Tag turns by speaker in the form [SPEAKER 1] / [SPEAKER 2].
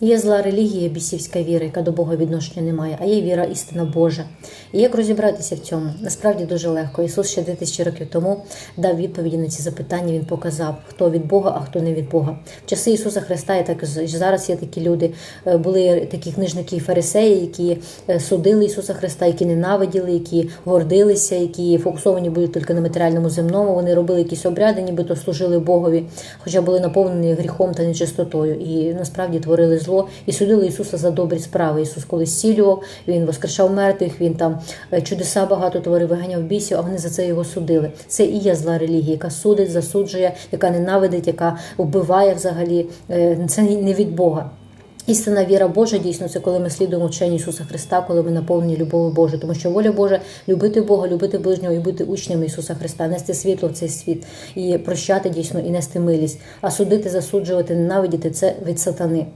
[SPEAKER 1] Є зла релігія, бісівська віра, яка до Бога відношення не має, а є віра істина Божа. І як розібратися в цьому? Насправді дуже легко. Ісус ще 2000 років тому дав відповіді на ці запитання. Він показав, хто від Бога, а хто не від Бога. В часи Ісуса Христа, і так зараз є такі люди. е, Були такі книжники і фарисеї, які е, судили Ісуса Христа, які ненавиділи, які гордилися, які фокусовані були тільки на матеріальному земному. Вони робили якісь обряди, нібито служили Богові, хоча були наповнені гріхом та нечистотою. І насправді творили зло і судили Ісуса за добрі справи. Ісус коли зцілював, він воскрешав мертвих, він там е, чудеса багато творив, виганяв бісів, а вони за це його судили. Це і є зла релігія, яка судить, засуджує, яка ненавидить, яка вбиває взагалі. Е, Це не від Бога. Істинна віра Божа дійсно це коли ми слідуємо вченню Ісуса Христа, коли ми наповнені любов'ю Божою. Тому що воля Божа любити Бога, любити ближнього і бути учнями Ісуса Христа, нести світло в цей світ і прощати дійсно і нести милість. А судити, засуджувати, ненавидіти це від сатани.